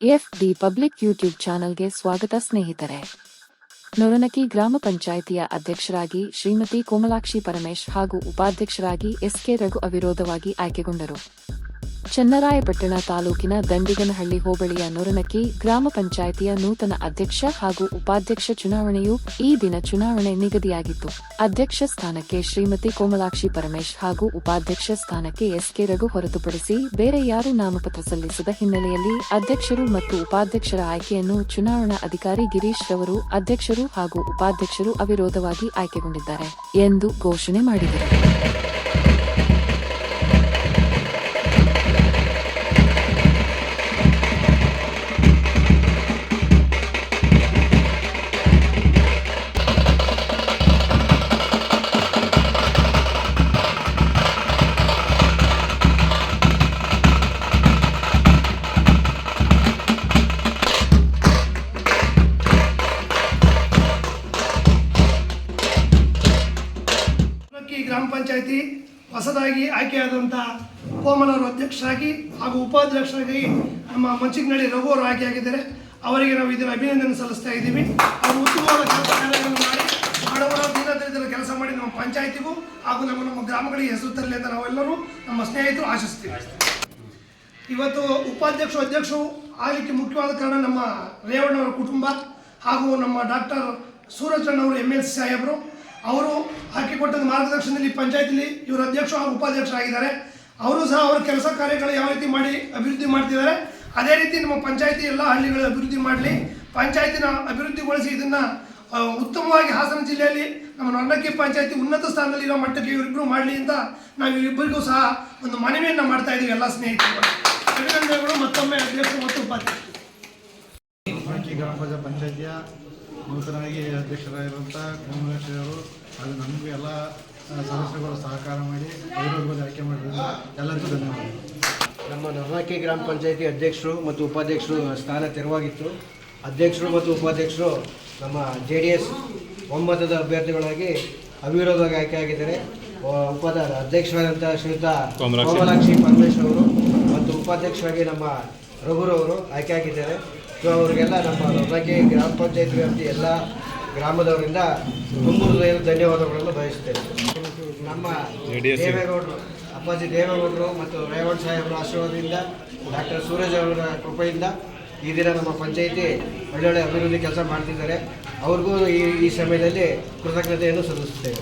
F D public YouTube ಚಾನೆಲ್ಗೆ ಸ್ವಾಗತ ಸ್ನೇಹಿತರೆ. ನೊರನಕಿ ಗ್ರಾಮ ಪಂಚಾಯಿತಿಯ ಅಧ್ಯಕ್ಷರಾಗಿ ಶ್ರೀಮತಿ ಕೋಮಲಾಕ್ಷಿ ಪರಮೇಶ್ ಹಾಗೂ ಉಪಾಧ್ಯಕ್ಷರಾಗಿ ಎಸ್ಕೆ ರಘು ಅವಿರೋಧವಾಗಿ ಆಯ್ಕೆಗೊಂಡರು. ಚನ್ನರಾಯಪಟ್ಟಣ ತಾಲೂಕಿನ ದಂಡಿಗನಹಳ್ಳಿ ಹೋಬಳಿಯ ನೊರನಕ್ಕಿ ಗ್ರಾಮ ಪಂಚಾಯಿತಿಯ ನೂತನ ಅಧ್ಯಕ್ಷ ಹಾಗೂ ಉಪಾಧ್ಯಕ್ಷ ಚುನಾವಣೆಯು ಈ ದಿನ ಚುನಾವಣೆ ನಿಗದಿಯಾಗಿತ್ತು. ಅಧ್ಯಕ್ಷ ಸ್ಥಾನಕ್ಕೆ ಶ್ರೀಮತಿ ಕೋಮಲಾಕ್ಷಿ ಪರಮೇಶ್ ಹಾಗೂ ಉಪಾಧ್ಯಕ್ಷ ಸ್ಥಾನಕ್ಕೆ ಎಸ್ಕೆ ರಘು ಹೊರತುಪಡಿಸಿ ಬೇರೆ ಯಾರು ನಾಮಪತ್ರ ಸಲ್ಲಿಸದ ಹಿನ್ನೆಲೆಯಲ್ಲಿ ಅಧ್ಯಕ್ಷರು ಮತ್ತು ಉಪಾಧ್ಯಕ್ಷರ ಆಯ್ಕೆಯನ್ನು ಚುನಾವಣಾ ಅಧಿಕಾರಿ ಗಿರೀಶ್ ರವರು, ಅಧ್ಯಕ್ಷರು ಹಾಗೂ ಉಪಾಧ್ಯಕ್ಷರು ಅವಿರೋಧವಾಗಿ ಆಯ್ಕೆಗೊಂಡಿದ್ದಾರೆ ಎಂದು ಘೋಷಣೆ ಮಾಡಿದರು. ಗ್ರಾಮ ಪಂಚಾಯಿತಿ ಹೊಸದಾಗಿ ಆಯ್ಕೆಯಾದಂಥ ಕೋಮಲವರು ಅಧ್ಯಕ್ಷರಾಗಿ ಹಾಗೂ ಉಪಾಧ್ಯಕ್ಷರಾಗಿ ನಮ್ಮ ಮಂಚಿಕ್ನಳ್ಳಿ ರಘು ಅವರು ಆಯ್ಕೆಯಾಗಿದ್ದಾರೆ. ಅವರಿಗೆ ನಾವು ಇದನ್ನು ಅಭಿನಂದನೆ ಸಲ್ಲಿಸ್ತಾ ಇದ್ದೀವಿ. ಅವರು ಉತ್ತಮವಾದ ಕೆಲಸ ಕಾರ್ಯಗಳನ್ನು ಮಾಡಿ ಬಡವರ ದೀನದಲಿತರ ಕೆಲಸ ಮಾಡಿ ನಮ್ಮ ಪಂಚಾಯಿತಿಗೂ ಹಾಗೂ ನಮ್ಮ ನಮ್ಮ ಗ್ರಾಮಗಳಿಗೆ ಹೆಸರು ತರಲಿ ಅಂತ ನಾವೆಲ್ಲರೂ ನಮ್ಮ ಸ್ನೇಹಿತರು ಆಶಿಸ್ತೀವಿ. ಇವತ್ತು ಉಪಾಧ್ಯಕ್ಷರು ಅಧ್ಯಕ್ಷರು ಆಗಲಿಕ್ಕೆ ಮುಖ್ಯವಾದ ಕಾರಣ ನಮ್ಮ ರೇವಣ್ಣವರ ಕುಟುಂಬ ಹಾಗೂ ನಮ್ಮ ಡಾಕ್ಟರ್ ಸೂರಜಣ್ಣವರು ಎಂ ಎಲ್ ಸಿ ಸಾಹೇಬರು ಅವರು ಹಾಕಿಕೊಟ್ಟಂಥ ಮಾರ್ಗದರ್ಶನದಲ್ಲಿ ಪಂಚಾಯತಿಲಿ ಇವರು ಅಧ್ಯಕ್ಷರು ಹಾಗೂ ಉಪಾಧ್ಯಕ್ಷರಾಗಿದ್ದಾರೆ. ಅವರು ಸಹ ಅವರ ಕೆಲಸ ಕಾರ್ಯಗಳು ಯಾವ ರೀತಿ ಮಾಡಿ ಅಭಿವೃದ್ಧಿ ಮಾಡ್ತಿದ್ದಾರೆ, ಅದೇ ರೀತಿ ನಮ್ಮ ಪಂಚಾಯತಿ ಎಲ್ಲ ಹಳ್ಳಿಗಳು ಅಭಿವೃದ್ಧಿ ಮಾಡಲಿ, ಪಂಚಾಯತಿನ ಅಭಿವೃದ್ಧಿಗೊಳಿಸಿ ಇದನ್ನು ಉತ್ತಮವಾಗಿ ಹಾಸನ ಜಿಲ್ಲೆಯಲ್ಲಿ ನಮ್ಮ ನೊನ್ನಕ್ಕಿ ಪಂಚಾಯತಿ ಉನ್ನತ ಸ್ಥಾನದಲ್ಲಿ ಇರೋ ಮಟ್ಟಕ್ಕೆ ಇವರಿಬ್ಬರು ಮಾಡಲಿ ಅಂತ ನಾವು ಇಬ್ಬರಿಗೂ ಸಹ ಒಂದು ಮನವಿಯನ್ನು ಮಾಡ್ತಾ ಇದ್ದೀವಿ ಎಲ್ಲ ಸ್ನೇಹಿತರು ಅಭಿನಂದನೆಗಳು, ಮತ್ತೊಮ್ಮೆ ಅಧ್ಯಕ್ಷರು ಮತ್ತು ಮಾಂಕಿ ಗ್ರಾಮ ಪಂಚಾಯತ್ ಪಂಚಾಯತಿಯ ನೂತನವಾಗಿ ಅಧ್ಯಕ್ಷರಾಗಿರುವಂಥ ಅವರು ಹಾಗೂ ನಮಗೂ ಎಲ್ಲ ಸದಸ್ಯರುಗಳು ಸಹಕಾರ ಮಾಡಿ ಅವಿರೋಧವಾಗಿ ಆಯ್ಕೆ ಮಾಡಿದ್ರು ಎಲ್ಲರಿಗೂ ಧನ್ಯವಾದಗಳು. ನಮ್ಮ ನರ್ನಾಕಿ ಗ್ರಾಮ ಪಂಚಾಯತಿ ಅಧ್ಯಕ್ಷರು ಮತ್ತು ಉಪಾಧ್ಯಕ್ಷರು ಸ್ಥಾನ ತೆರವಾಗಿತ್ತು. ಅಧ್ಯಕ್ಷರು ಮತ್ತು ಉಪಾಧ್ಯಕ್ಷರು ನಮ್ಮ ಜೆ ಡಿ ಎಸ್ ಒಮ್ಮತದ ಅಭ್ಯರ್ಥಿಗಳಾಗಿ ಅವಿರೋಧವಾಗಿ ಆಯ್ಕೆಯಾಗಿದ್ದಾರೆ ಆಗಿದ್ದಾರೆ. ಉಪಾದ ಅಧ್ಯಕ್ಷರಾದಂಥ ಶ್ರೀಯುತ ಕೋಮಲಾಕ್ಷಿ ಪರಮೇಶ್ವರ್ ಅವರು ಮತ್ತು ಉಪಾಧ್ಯಕ್ಷರಾಗಿ ನಮ್ಮ ರಘುರವರು ಆಯ್ಕೆಯಾಗಿದ್ದಾರೆ ಸೊ ಅವರಿಗೆಲ್ಲ ನಮ್ಮ ನರ್ನಾಕಿ ಗ್ರಾಮ ಪಂಚಾಯತ್ ವ್ಯಾಪ್ತಿ ಎಲ್ಲ ಗ್ರಾಮದವರಿಂದ ತುಂಬ ಹೃದಯದ ಧನ್ಯವಾದಗಳನ್ನು ಬಯಸುತ್ತೇವೆ ನಮ್ಮ ದೇವೇಗೌಡರು ಅಪ್ಪಾಜಿ ದೇವೇಗೌಡರು ಮತ್ತು ರೇವಣ್ ಸಾಹೇಬರ ಆಶೀರ್ವಾದದಿಂದ ಡಾಕ್ಟರ್ ಸೂರಜ್ ಅವರ ಕೃಪೆಯಿಂದ ಈ ದಿನ ನಮ್ಮ ಪಂಚಾಯಿತಿ ಒಳ್ಳೊಳ್ಳೆ ಅಭಿವೃದ್ಧಿ ಕೆಲಸ ಮಾಡ್ತಿದ್ದಾರೆ. ಅವ್ರಿಗೂ ಈ ಈ ಸಮಯದಲ್ಲಿ ಕೃತಜ್ಞತೆಯನ್ನು ಸಲ್ಲಿಸುತ್ತೇವೆ.